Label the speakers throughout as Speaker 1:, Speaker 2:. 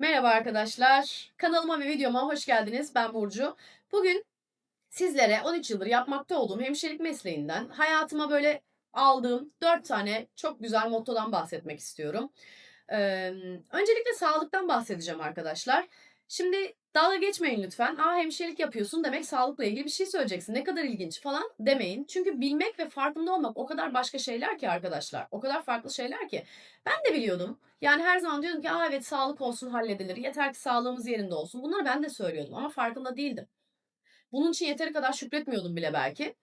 Speaker 1: Merhaba arkadaşlar. Kanalıma ve videoma hoş geldiniz. Ben Burcu. Bugün sizlere 13 yıldır yapmakta olduğum hemşirelik mesleğinden hayatıma böyle aldığım 4 tane çok güzel mottodan bahsetmek istiyorum. Ee, öncelikle sağlıktan bahsedeceğim arkadaşlar. Şimdi dalga geçmeyin lütfen. Aa hemşirelik yapıyorsun demek sağlıkla ilgili bir şey söyleyeceksin. Ne kadar ilginç falan demeyin. Çünkü bilmek ve farkında olmak o kadar başka şeyler ki arkadaşlar. O kadar farklı şeyler ki. Ben de biliyordum. Yani her zaman diyordum ki Aa, evet sağlık olsun halledilir. Yeter ki sağlığımız yerinde olsun. Bunları ben de söylüyordum ama farkında değildim. Bunun için yeteri kadar şükretmiyordum bile belki.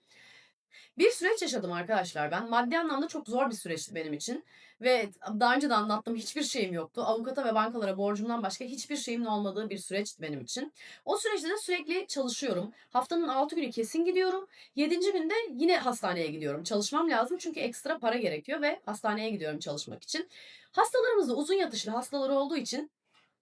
Speaker 1: Bir süreç yaşadım arkadaşlar ben. Maddi anlamda çok zor bir süreçti benim için. Ve daha önce de anlattım hiçbir şeyim yoktu. Avukata ve bankalara borcumdan başka hiçbir şeyimin olmadığı bir süreçti benim için. O süreçte de sürekli çalışıyorum. Haftanın 6 günü kesin gidiyorum. 7. günde yine hastaneye gidiyorum. Çalışmam lazım çünkü ekstra para gerekiyor ve hastaneye gidiyorum çalışmak için. Hastalarımız da uzun yatışlı hastaları olduğu için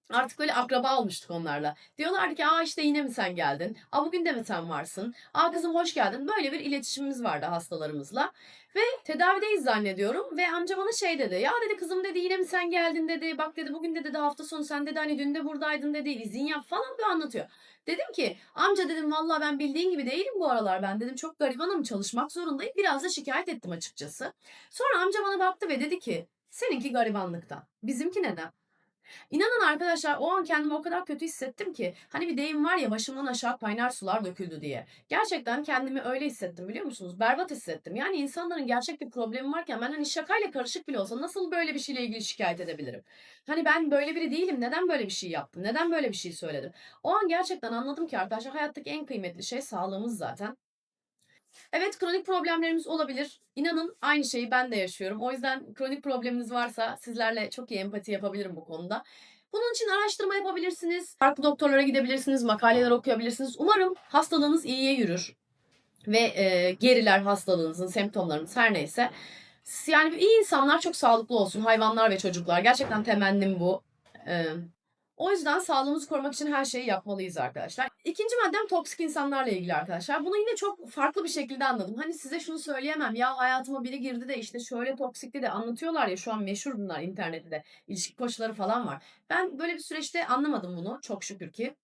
Speaker 1: Artık böyle akraba olmuştuk onlarla. Diyorlardı ki aa işte yine mi sen geldin? Aa bugün de mi sen varsın? Aa kızım hoş geldin. Böyle bir iletişimimiz vardı hastalarımızla. Ve tedavideyiz zannediyorum. Ve amca bana şey dedi. Ya dedi kızım dedi yine mi sen geldin dedi. Bak dedi bugün de dedi hafta sonu sen dedi hani dün de buradaydın dedi. izin yap falan bir anlatıyor. Dedim ki amca dedim vallahi ben bildiğin gibi değilim bu aralar ben dedim çok garibanım çalışmak zorundayım. Biraz da şikayet ettim açıkçası. Sonra amca bana baktı ve dedi ki seninki garibanlıktan. Bizimki neden? İnanın arkadaşlar o an kendimi o kadar kötü hissettim ki hani bir deyim var ya başımdan aşağı kaynar sular döküldü diye. Gerçekten kendimi öyle hissettim biliyor musunuz? Berbat hissettim. Yani insanların gerçek bir problemi varken ben hani şakayla karışık bile olsa nasıl böyle bir şeyle ilgili şikayet edebilirim? Hani ben böyle biri değilim. Neden böyle bir şey yaptım? Neden böyle bir şey söyledim? O an gerçekten anladım ki arkadaşlar hayattaki en kıymetli şey sağlığımız zaten. Evet kronik problemlerimiz olabilir. İnanın aynı şeyi ben de yaşıyorum. O yüzden kronik probleminiz varsa sizlerle çok iyi empati yapabilirim bu konuda. Bunun için araştırma yapabilirsiniz. Farklı doktorlara gidebilirsiniz, makaleler okuyabilirsiniz. Umarım hastalığınız iyiye yürür. Ve e, geriler hastalığınızın, semptomlarınız her neyse. Yani iyi insanlar çok sağlıklı olsun. Hayvanlar ve çocuklar. Gerçekten temennim bu. E, o yüzden sağlığımızı korumak için her şeyi yapmalıyız arkadaşlar. İkinci maddem toksik insanlarla ilgili arkadaşlar. Bunu yine çok farklı bir şekilde anladım. Hani size şunu söyleyemem. Ya hayatıma biri girdi de işte şöyle toksikti de anlatıyorlar ya şu an meşhur bunlar internette de. İlişki koçları falan var. Ben böyle bir süreçte anlamadım bunu çok şükür ki.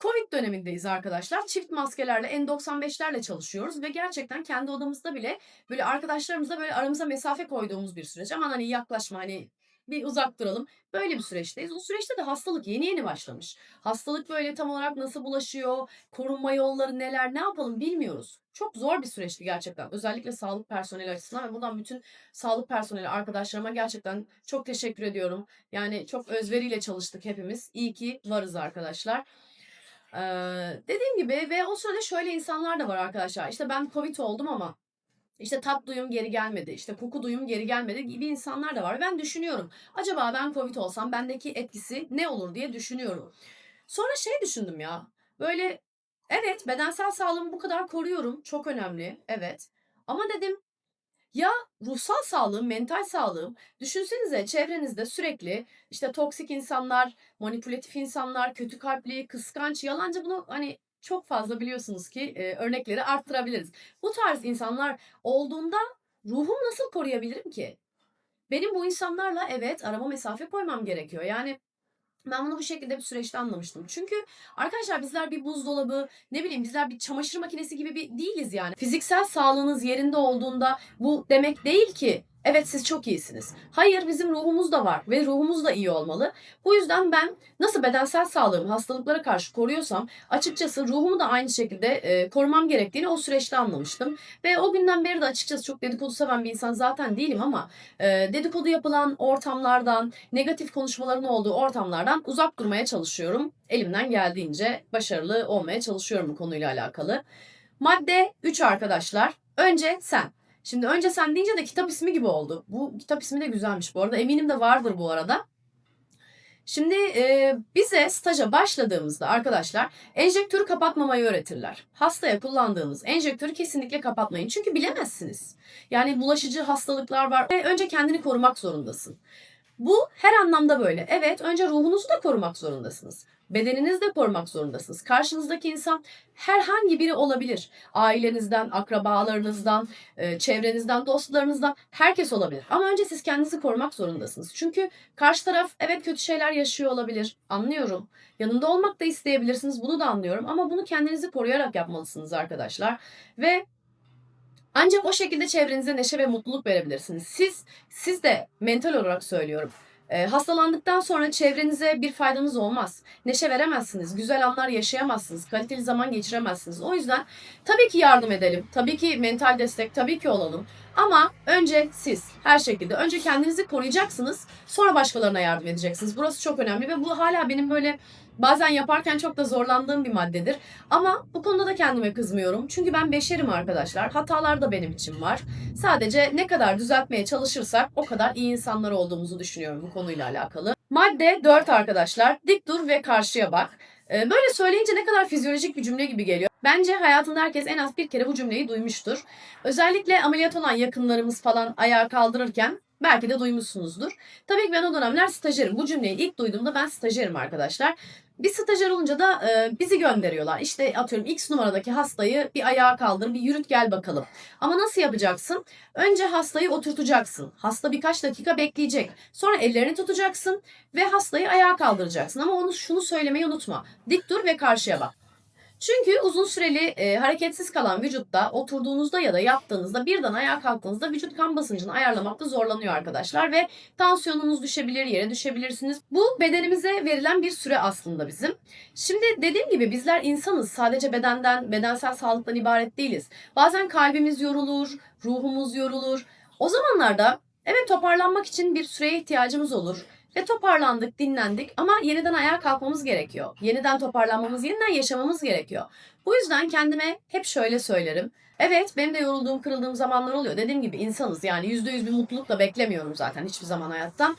Speaker 1: Covid dönemindeyiz arkadaşlar. Çift maskelerle N95'lerle çalışıyoruz ve gerçekten kendi odamızda bile böyle arkadaşlarımızla böyle aramıza mesafe koyduğumuz bir süreç. Aman hani yaklaşma hani bir uzak duralım. Böyle bir süreçteyiz. O süreçte de hastalık yeni yeni başlamış. Hastalık böyle tam olarak nasıl bulaşıyor, korunma yolları neler, ne yapalım bilmiyoruz. Çok zor bir süreçti gerçekten. Özellikle sağlık personeli açısından ve buradan bütün sağlık personeli arkadaşlarıma gerçekten çok teşekkür ediyorum. Yani çok özveriyle çalıştık hepimiz. İyi ki varız arkadaşlar. Ee, dediğim gibi ve o sırada şöyle insanlar da var arkadaşlar. İşte ben Covid oldum ama işte tat duyum geri gelmedi, işte koku duyum geri gelmedi gibi insanlar da var. Ben düşünüyorum. Acaba ben Covid olsam bendeki etkisi ne olur diye düşünüyorum. Sonra şey düşündüm ya. Böyle evet bedensel sağlığımı bu kadar koruyorum. Çok önemli. Evet. Ama dedim ya ruhsal sağlığım, mental sağlığım düşünsenize çevrenizde sürekli işte toksik insanlar, manipülatif insanlar, kötü kalpli, kıskanç, yalancı bunu hani çok fazla biliyorsunuz ki e, örnekleri arttırabiliriz. Bu tarz insanlar olduğunda ruhumu nasıl koruyabilirim ki? Benim bu insanlarla evet arama mesafe koymam gerekiyor. Yani ben bunu bu şekilde bir süreçte anlamıştım. Çünkü arkadaşlar bizler bir buzdolabı, ne bileyim bizler bir çamaşır makinesi gibi bir değiliz yani. Fiziksel sağlığınız yerinde olduğunda bu demek değil ki Evet siz çok iyisiniz. Hayır bizim ruhumuz da var ve ruhumuz da iyi olmalı. Bu yüzden ben nasıl bedensel sağlığımı hastalıklara karşı koruyorsam açıkçası ruhumu da aynı şekilde e, korumam gerektiğini o süreçte anlamıştım. Ve o günden beri de açıkçası çok dedikodu seven bir insan zaten değilim ama e, dedikodu yapılan ortamlardan, negatif konuşmaların olduğu ortamlardan uzak durmaya çalışıyorum. Elimden geldiğince başarılı olmaya çalışıyorum bu konuyla alakalı. Madde 3 arkadaşlar. Önce sen. Şimdi önce sen deyince de kitap ismi gibi oldu. Bu kitap ismi de güzelmiş bu arada. Eminim de vardır bu arada. Şimdi e, bize staja başladığımızda arkadaşlar enjektörü kapatmamayı öğretirler. Hastaya kullandığınız enjektörü kesinlikle kapatmayın. Çünkü bilemezsiniz. Yani bulaşıcı hastalıklar var ve önce kendini korumak zorundasın. Bu her anlamda böyle. Evet önce ruhunuzu da korumak zorundasınız. Bedeninizi de korumak zorundasınız. Karşınızdaki insan herhangi biri olabilir. Ailenizden, akrabalarınızdan, e, çevrenizden, dostlarınızdan herkes olabilir. Ama önce siz kendinizi korumak zorundasınız. Çünkü karşı taraf evet kötü şeyler yaşıyor olabilir. Anlıyorum. Yanında olmak da isteyebilirsiniz. Bunu da anlıyorum. Ama bunu kendinizi koruyarak yapmalısınız arkadaşlar. Ve ancak o şekilde çevrenize neşe ve mutluluk verebilirsiniz. Siz, siz de mental olarak söylüyorum. E, hastalandıktan sonra çevrenize bir faydanız olmaz. Neşe veremezsiniz, güzel anlar yaşayamazsınız, kaliteli zaman geçiremezsiniz. O yüzden tabii ki yardım edelim, tabii ki mental destek, tabii ki olalım. Ama önce siz her şekilde önce kendinizi koruyacaksınız, sonra başkalarına yardım edeceksiniz. Burası çok önemli ve bu hala benim böyle bazen yaparken çok da zorlandığım bir maddedir. Ama bu konuda da kendime kızmıyorum. Çünkü ben beşerim arkadaşlar. Hatalar da benim için var. Sadece ne kadar düzeltmeye çalışırsak o kadar iyi insanlar olduğumuzu düşünüyorum bu konuyla alakalı. Madde 4 arkadaşlar. Dik dur ve karşıya bak. Ee, Böyle söyleyince ne kadar fizyolojik bir cümle gibi geliyor. Bence hayatında herkes en az bir kere bu cümleyi duymuştur. Özellikle ameliyat olan yakınlarımız falan ayağa kaldırırken belki de duymuşsunuzdur. Tabii ki ben o dönemler stajyerim. Bu cümleyi ilk duyduğumda ben stajyerim arkadaşlar. Bir stajyer olunca da e, bizi gönderiyorlar. İşte atıyorum X numaradaki hastayı bir ayağa kaldır, bir yürüt gel bakalım. Ama nasıl yapacaksın? Önce hastayı oturtacaksın. Hasta birkaç dakika bekleyecek. Sonra ellerini tutacaksın ve hastayı ayağa kaldıracaksın. Ama onu şunu söylemeyi unutma. Dik dur ve karşıya bak. Çünkü uzun süreli e, hareketsiz kalan vücutta oturduğunuzda ya da yattığınızda birden ayağa kalktığınızda vücut kan basıncını ayarlamakta zorlanıyor arkadaşlar ve tansiyonunuz düşebilir, yere düşebilirsiniz. Bu bedenimize verilen bir süre aslında bizim. Şimdi dediğim gibi bizler insanız. Sadece bedenden, bedensel sağlıktan ibaret değiliz. Bazen kalbimiz yorulur, ruhumuz yorulur. O zamanlarda evet toparlanmak için bir süreye ihtiyacımız olur. Ve toparlandık, dinlendik ama yeniden ayağa kalkmamız gerekiyor. Yeniden toparlanmamız, yeniden yaşamamız gerekiyor. Bu yüzden kendime hep şöyle söylerim. Evet benim de yorulduğum, kırıldığım zamanlar oluyor. Dediğim gibi insanız yani %100 bir mutlulukla beklemiyorum zaten hiçbir zaman hayattan.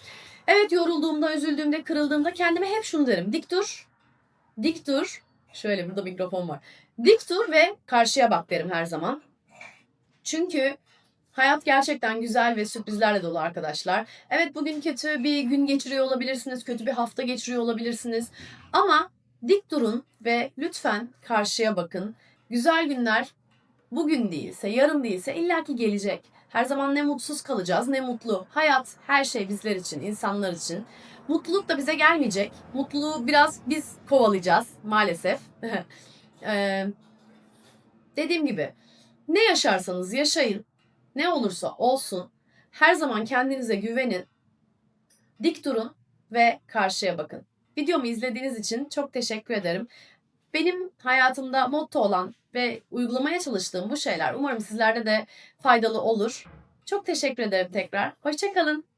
Speaker 1: Evet yorulduğumda, üzüldüğümde, kırıldığımda kendime hep şunu derim. Dik dur, dik dur. Şöyle burada mikrofon var. Dik dur ve karşıya bak derim her zaman. Çünkü Hayat gerçekten güzel ve sürprizlerle dolu arkadaşlar. Evet bugün kötü bir gün geçiriyor olabilirsiniz, kötü bir hafta geçiriyor olabilirsiniz. Ama dik durun ve lütfen karşıya bakın. Güzel günler bugün değilse, yarın değilse illaki gelecek. Her zaman ne mutsuz kalacağız ne mutlu. Hayat her şey bizler için, insanlar için. Mutluluk da bize gelmeyecek. Mutluluğu biraz biz kovalayacağız maalesef. Ee, dediğim gibi ne yaşarsanız yaşayın. Ne olursa olsun her zaman kendinize güvenin, dik durun ve karşıya bakın. Videomu izlediğiniz için çok teşekkür ederim. Benim hayatımda motto olan ve uygulamaya çalıştığım bu şeyler umarım sizlerde de faydalı olur. Çok teşekkür ederim tekrar. Hoşçakalın.